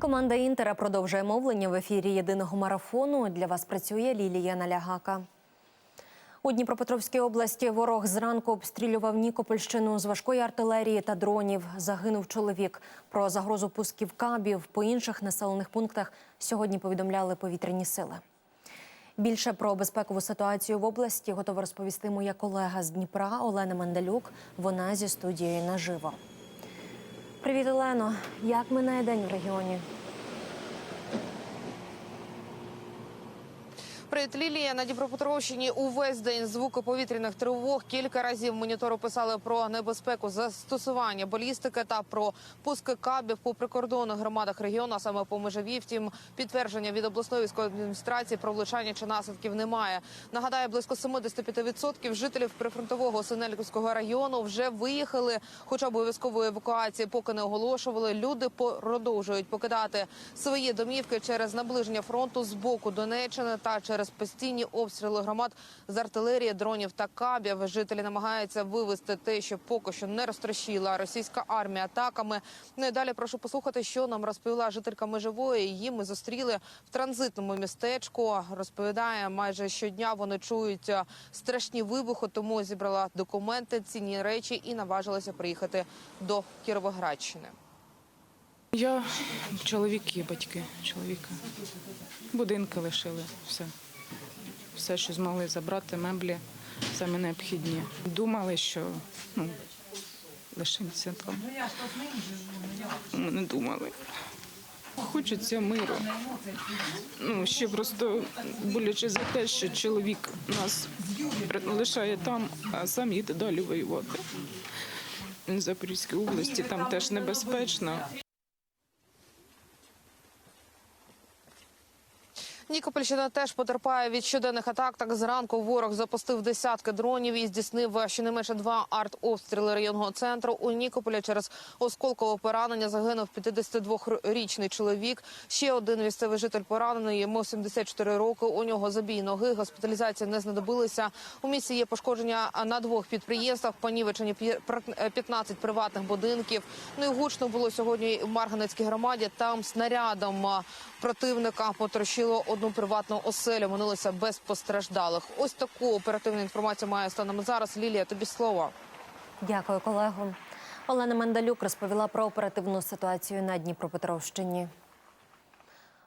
Команда Інтера продовжує мовлення в ефірі єдиного марафону. Для вас працює Лілія Налягака. У Дніпропетровській області ворог зранку обстрілював Нікопольщину з важкої артилерії та дронів. Загинув чоловік. Про загрозу пусків кабів по інших населених пунктах сьогодні повідомляли повітряні сили. Більше про безпекову ситуацію в області готова розповісти моя колега з Дніпра Олена Мандалюк. Вона зі студією наживо. Привіт, Олено. Як минає день в регіоні? Привіт, Лілія. На Дніпропетровщині увесь день звуки повітряних тривог. Кілька разів монітору писали про небезпеку застосування балістики та про пуски кабів по прикордонних громадах регіону, а саме по межові. Втім, підтвердження від обласної військової адміністрації про влучання чи наслідків немає. Нагадаю, близько 75% жителів прифронтового Синельковського району вже виїхали, хоча обов'язкової евакуації поки не оголошували. Люди продовжують покидати свої домівки через наближення фронту з боку Донеччини та через постійні обстріли громад з артилерії, дронів та кабів. Жителі намагаються вивести те, що поки що не розтрощила російська армія атаками. Ну і далі прошу послухати, що нам розповіла жителька межової. Її ми зустріли в транзитному містечку. Розповідає, майже щодня вони чують е, страшні вибухи, тому зібрала документи, цінні речі і наважилася приїхати до Кіровоградщини. Я чоловіки, батьки чоловіка. Будинки лишили, все. Все, що змогли забрати, меблі, саме необхідні. Думали, що ну, лишимося там. Ми не думали. Хочеться миру. Ну, ще просто боляче за те, що чоловік нас лишає там, а сам їде далі воювати. В Запорізькій області, там теж небезпечно. Нікопольщина теж потерпає від щоденних атак. Так зранку ворог запустив десятки дронів і здійснив щонайменше два артобстріли районного центру. У Нікополі через осколкове поранення загинув 52-річний чоловік. Ще один місцевий житель поранений. Йому 74 роки. У нього забій ноги. Госпіталізації не знадобилися. У місті є пошкодження на двох підприємствах. Понівечені п'є- 15 приватних будинків. Ну і гучно було сьогодні в Марганецькій громаді. Там снарядом противника потрощило одну приватну оселю. Минулося без постраждалих. Ось таку оперативну інформацію має станом зараз. Лілія, тобі слово. Дякую, колего. Олена Мандалюк розповіла про оперативну ситуацію на Дніпропетровщині.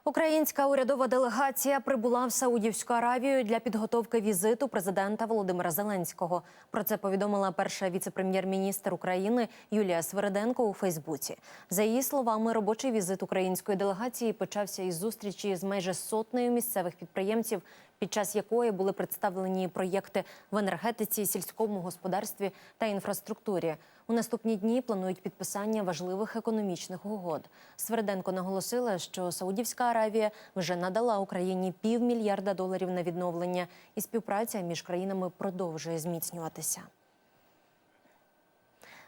Українська урядова делегація прибула в Саудівську Аравію для підготовки візиту президента Володимира Зеленського. Про це повідомила перша віце-прем'єр-міністр України Юлія Свереденко у Фейсбуці. За її словами, робочий візит української делегації почався із зустрічі з майже сотнею місцевих підприємців, під час якої були представлені проєкти в енергетиці, сільському господарстві та інфраструктурі. У наступні дні планують підписання важливих економічних угод. Сверденко наголосила, що Саудівська Аравія вже надала Україні півмільярда доларів на відновлення, і співпраця між країнами продовжує зміцнюватися.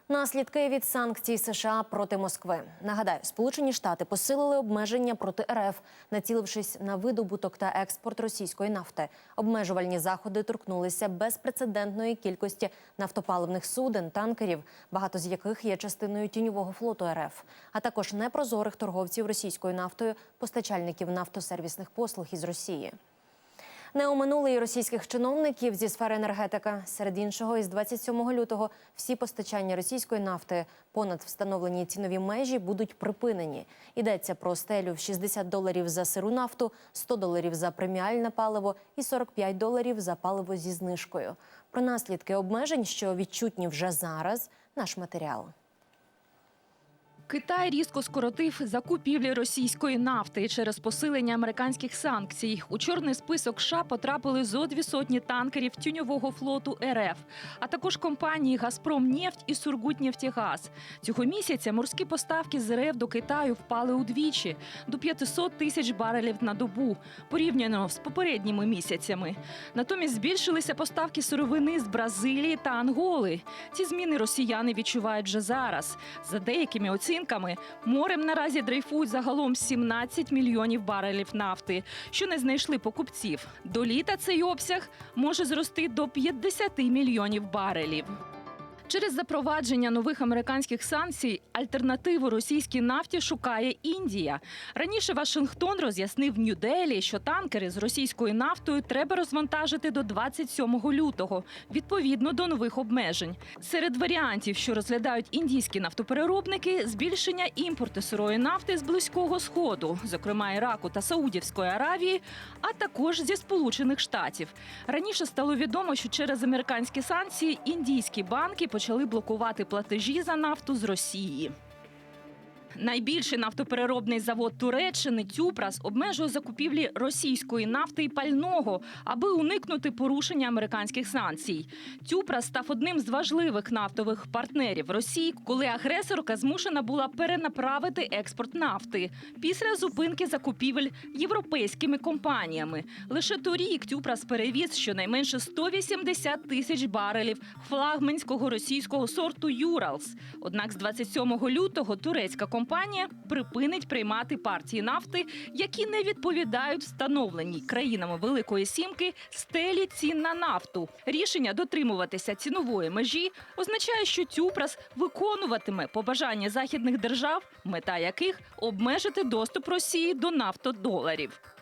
Наслідки від санкцій США проти Москви. Нагадаю, Сполучені Штати посилили обмеження проти РФ, націлившись на видобуток та експорт російської нафти. Обмежувальні заходи торкнулися безпрецедентної кількості нафтопаливних суден, танкерів, багато з яких є частиною тіньового флоту РФ, а також непрозорих торговців російською нафтою, постачальників нафтосервісних послуг із Росії. Не оминули і російських чиновників зі сфери енергетика. Серед іншого, із 27 лютого всі постачання російської нафти понад встановлені цінові межі будуть припинені. Йдеться про стелю в 60 доларів за сиру нафту, 100 доларів за преміальне паливо і 45 доларів за паливо зі знижкою. Про наслідки обмежень, що відчутні вже зараз, наш матеріал. Китай різко скоротив закупівлі російської нафти через посилення американських санкцій. У чорний список США потрапили зо дві сотні танкерів тюньового флоту РФ, а також компанії «Газпромнефть» і «Сургутнефтегаз». Цього місяця морські поставки з РФ до Китаю впали удвічі до 500 тисяч барелів на добу, порівняно з попередніми місяцями. Натомість збільшилися поставки сировини з Бразилії та Анголи. Ці зміни росіяни відчувають вже зараз. За деякими оцінками, морем наразі дрейфують загалом 17 мільйонів барелів нафти, що не знайшли покупців. До літа цей обсяг може зрости до 50 мільйонів барелів. Через запровадження нових американських санкцій альтернативу російській нафті шукає Індія. Раніше Вашингтон роз'яснив Нью-Делі, що танкери з російською нафтою треба розвантажити до 27 лютого, відповідно до нових обмежень. Серед варіантів, що розглядають індійські нафтопереробники, збільшення імпорту сирої нафти з близького сходу, зокрема Іраку та Саудівської Аравії, а також зі Сполучених Штатів. Раніше стало відомо, що через американські санкції індійські банки почали блокувати платежі за нафту з Росії. Найбільший нафтопереробний завод Туреччини Тюпрас обмежує закупівлі російської нафти і пального, аби уникнути порушення американських санкцій. Тюпрас став одним з важливих нафтових партнерів Росії, коли агресорка змушена була перенаправити експорт нафти після зупинки закупівель європейськими компаніями. Лише торік Тюпрас перевіз щонайменше 180 тисяч барелів флагманського російського сорту Юралс. Однак з 27 лютого турецька компанія припинить приймати партії нафти, які не відповідають встановленій країнами Великої Сімки стелі цін на нафту. Рішення дотримуватися цінової межі означає, що Тюпрас виконуватиме побажання західних держав, мета яких обмежити доступ Росії до нафтодоларів.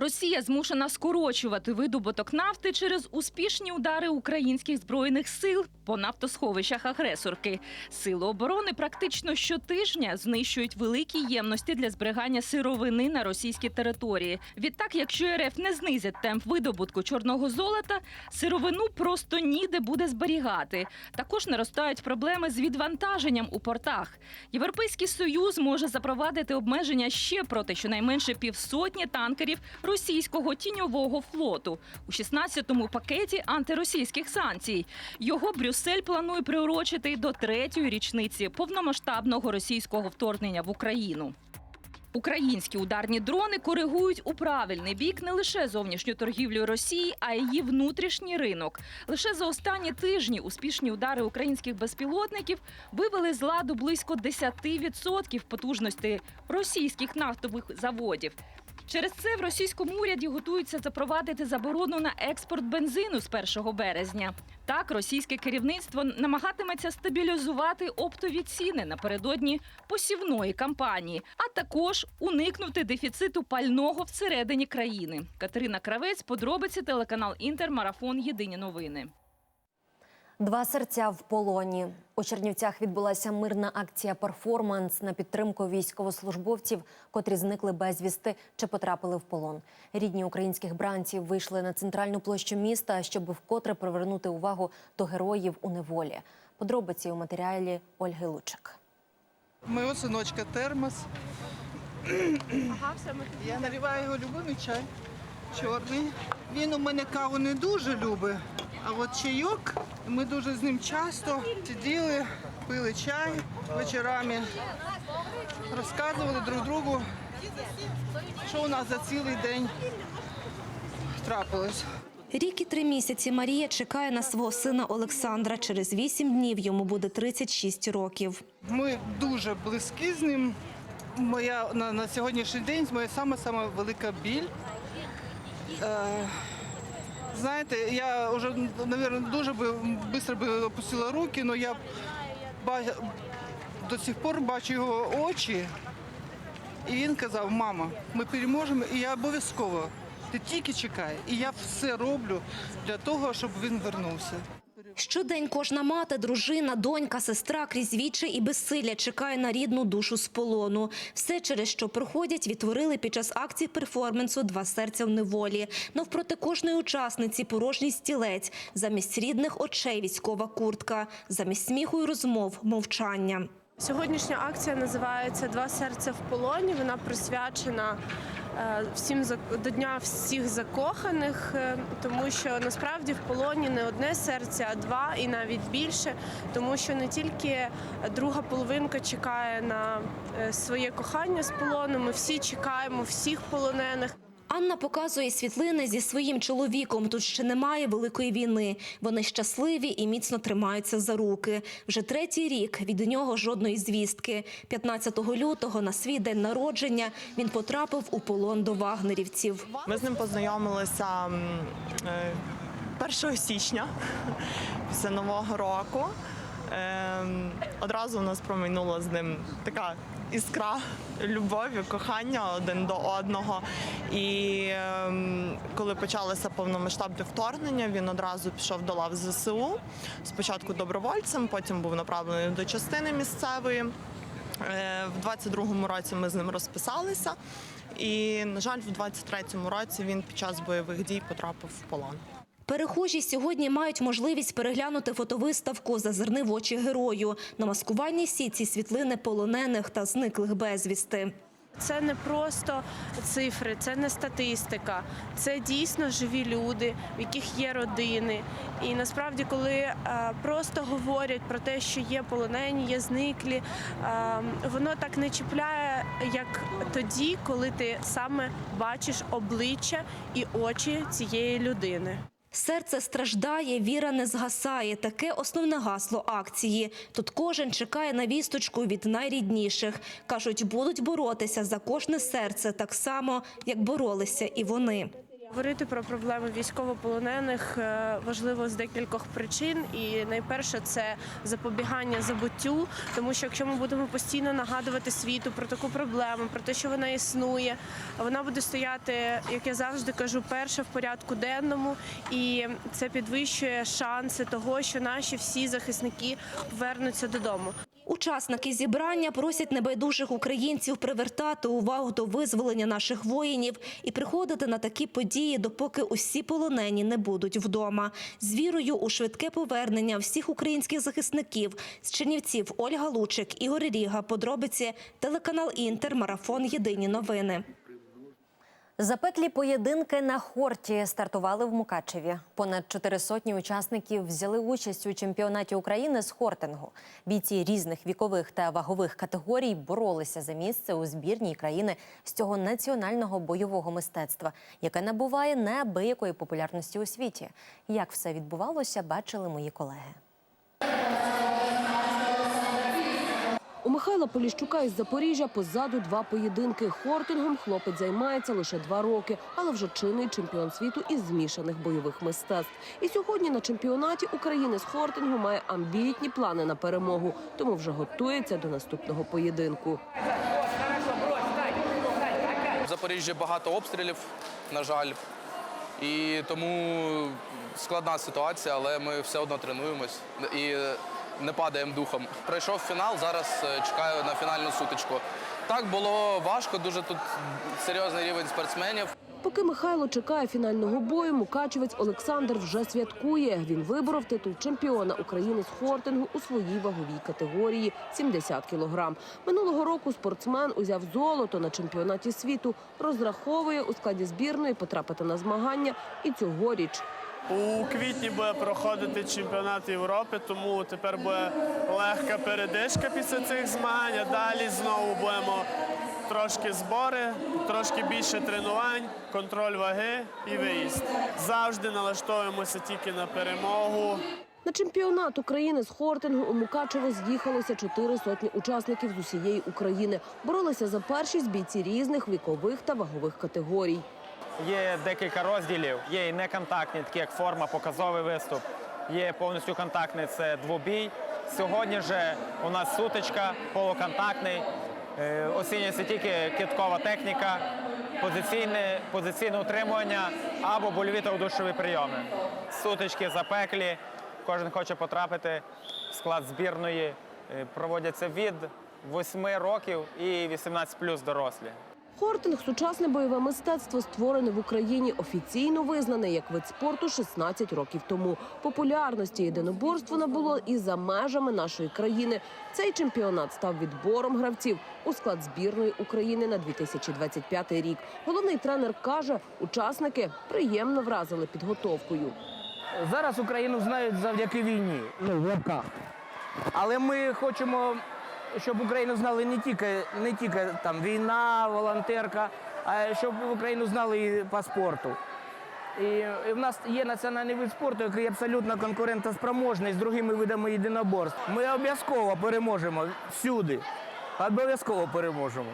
Росія змушена скорочувати видобуток нафти через успішні удари українських збройних сил по нафтосховищах агресорки. Сили оборони практично щотижня знищують великі ємності для зберігання сировини на російській території. Відтак, якщо РФ не знизить темп видобутку чорного золота, сировину просто ніде буде зберігати. Також наростають проблеми з відвантаженням у портах. Європейський союз може запровадити обмеження ще проти щонайменше півсотні танкерів російського тіньового флоту у 16-му пакеті антиросійських санкцій. Його Брюссель планує приурочити до третьої річниці повномасштабного російського вторгнення в Україну. Українські ударні дрони коригують у правильний бік не лише зовнішню торгівлю Росії, а й її внутрішній ринок. Лише за останні тижні успішні удари українських безпілотників вивели з ладу близько 10% потужності російських нафтових заводів. Через це в російському уряді готуються запровадити заборону на експорт бензину з 1 березня. Так, російське керівництво намагатиметься стабілізувати оптові ціни напередодні посівної кампанії, а також уникнути дефіциту пального всередині країни. Катерина Кравець, подробиці телеканал Інтер, марафон Єдині новини. Два серця в полоні. У Чернівцях відбулася мирна акція перформанс на підтримку військовослужбовців, котрі зникли безвісти чи потрапили в полон. Рідні українських бранців вийшли на центральну площу міста, щоб вкотре привернути увагу до героїв у неволі. Подробиці у матеріалі Ольги Лучик. Моего сыночка термос. Я наливаю його любимий чай. Чорний. Він у мене каву не дуже любить, а от чайок ми дуже з ним часто сиділи, пили чай вечорами, розказували друг другу, що у нас за цілий день трапилось. Рік і три місяці Марія чекає на свого сина Олександра. Через вісім днів йому буде 36 років. Ми дуже близькі з ним. Моя на, на сьогоднішній день моя сама сама велика біль. Е, знаєте, я вже, мабуть, дуже би швидко би опустила руки, але я до сих пор бачу його очі. І він казав, мама, ми переможемо, і я обов'язково. Ти тільки чекай. І я все роблю для того, щоб він вернувся. Щодень кожна мати, дружина, донька, сестра крізь віче і безсилля чекає на рідну душу з полону. Все, через що проходять, відтворили під час акції перформансу «Два серця в неволі». Навпроти кожної учасниці порожній стілець, замість рідних очей військова куртка, замість сміху і розмов – мовчання. Сьогоднішня акція називається Два серця в полоні. Вона присвячена е, всім до дня всіх закоханих, е, тому що насправді в полоні не одне серце, а два і навіть більше, тому що не тільки друга половинка чекає на е, своє кохання з полону. Ми всі чекаємо всіх полонених. Анна показує світлини зі своїм чоловіком. Тут ще немає великої війни. Вони щасливі і міцно тримаються за руки. Вже третій рік від нього жодної звістки. 15 лютого на свій день народження він потрапив у полон до вагнерівців. Ми з ним познайомилися е, 1 січня, після Нового року. Ем, одразу у нас промайнула з ним така іскра любові, кохання один до одного. І ем, коли почалося повномасштабне вторгнення, він одразу пішов до лав ЗСУ. Спочатку добровольцем, потім був направлений до частини місцевої. Е, В 22-му році ми з ним розписалися, і, на жаль, в 23-му році він під час бойових дій потрапив в полон. Перехожі сьогодні мають можливість переглянути фотовиставку «Зазирни в очі герою». На маскувальній сітці світлини полонених та зниклих безвісти. Це не просто цифри, це не статистика, це дійсно живі люди, в яких є родини. І насправді, коли е, просто говорять про те, що є полонені, є зниклі, е, воно так не чіпляє, як тоді, коли ти саме бачиш обличчя і очі цієї людини. Серце страждає, віра не згасає. Таке основне гасло акції. Тут кожен чекає на вісточку від найрідніших. Кажуть, будуть боротися за кожне серце так само, як боролися і вони. Говорити про проблеми військовополонених е, важливо з декількох причин. І найперше це запобігання забуттю, тому що якщо ми будемо постійно нагадувати світу про таку проблему, про те, що вона існує, вона буде стояти, як я завжди кажу, перша в порядку денному, і це підвищує шанси того, що наші всі захисники повернуться додому. Учасники зібрання просять небайдужих українців привертати увагу до визволення наших воїнів і приходити на такі події, допоки усі полонені не будуть вдома. З вірою у швидке повернення всіх українських захисників з Чернівців Ольга Лучик, Ігор Ріга. Подробиці телеканал Інтер. Марафон. Єдині новини. Запеклі поєдинки на хорті стартували в Мукачеві. Понад чотири сотні учасників взяли участь у чемпіонаті України з хортингу. Бійці різних вікових та вагових категорій боролися за місце у збірній країни з цього національного бойового мистецтва, яке набуває неабиякої популярності у світі. Як все відбувалося, бачили мої колеги. У Михайла Поліщука із Запоріжжя позаду два поєдинки. Хортингом хлопець займається лише два роки, але вже чинний чемпіон світу із змішаних бойових мистецтв. І сьогодні на чемпіонаті України з хортингу має амбітні плани на перемогу, тому вже готується до наступного поєдинку. В Запоріжжі багато обстрілів, на жаль. І тому складна ситуація, але ми все одно тренуємось і не падаємо духом. Пройшов фінал, зараз е, чекаю на фінальну сутичку. Так було важко, дуже тут серйозний рівень спортсменів. Поки Михайло чекає фінального бою, мукачевець Олександр вже святкує. Він виборов титул чемпіона України з хортингу у своїй ваговій категорії 70 кілограм. Минулого року спортсмен узяв золото на чемпіонаті світу. Розраховує у складі збірної потрапити на змагання і цьогоріч. У квітні буде проходити чемпіонат Європи, тому тепер буде легка передишка після цих змагань. а Далі знову будемо трошки збори, трошки більше тренувань, контроль ваги і виїзд. Завжди налаштовуємося тільки на перемогу. На чемпіонат України з хортингу у Мукачево з'їхалося чотири сотні учасників з усієї України. Боролися за першість бійці різних вікових та вагових категорій. Є декілька розділів. Є і неконтактні, такі як форма, показовий виступ. Є повністю контактний це двобій. Сьогодні же у нас сутичка, полуконтактний. Е, Оцінюється тільки киткова техніка, позиційне, позиційне утримування або больові та удушові прийоми. Сутички запеклі. Кожен хоче потрапити в склад збірної. Е, Проводяться від 8 років і 18 плюс дорослі. Хортинг сучасне бойове мистецтво створене в Україні, офіційно визнане як вид спорту 16 років тому. Популярності єдиноборство набуло і за межами нашої країни. Цей чемпіонат став відбором гравців у склад збірної України на 2025 рік. Головний тренер каже, учасники приємно вразили підготовкою. Зараз Україну знають завдяки війні, ну в лапках. Але ми хочемо, щоб Україну знали не тільки, не тільки там війна, волонтерка, а щоб Україну знали і по спорту. І, і в нас є національний вид спорту, який абсолютно конкурентоспроможний з другими видами єдиноборств. Ми обов'язково переможемо всюди. Обов'язково переможемо.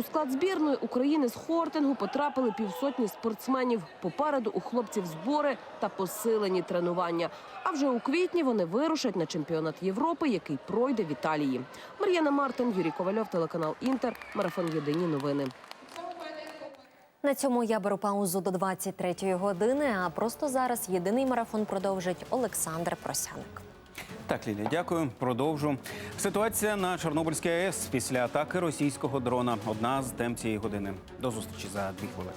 У склад збірної України з хортингу потрапили півсотні спортсменів. Попереду у хлопців збори та посилені тренування. А вже у квітні вони вирушать на чемпіонат Європи, який пройде в Італії. Мар'яна Мартин, Юрій Ковальов, телеканал Інтер. Марафон Єдині новини. На цьому я беру паузу до 23-ї години. А просто зараз єдиний марафон продовжить Олександр Просяник. Так, Лілі, дякую. Продовжу. Ситуація на Чорнобильській АЕС після атаки російського дрона. Одна з тем цієї години. До зустрічі за дві хвилини.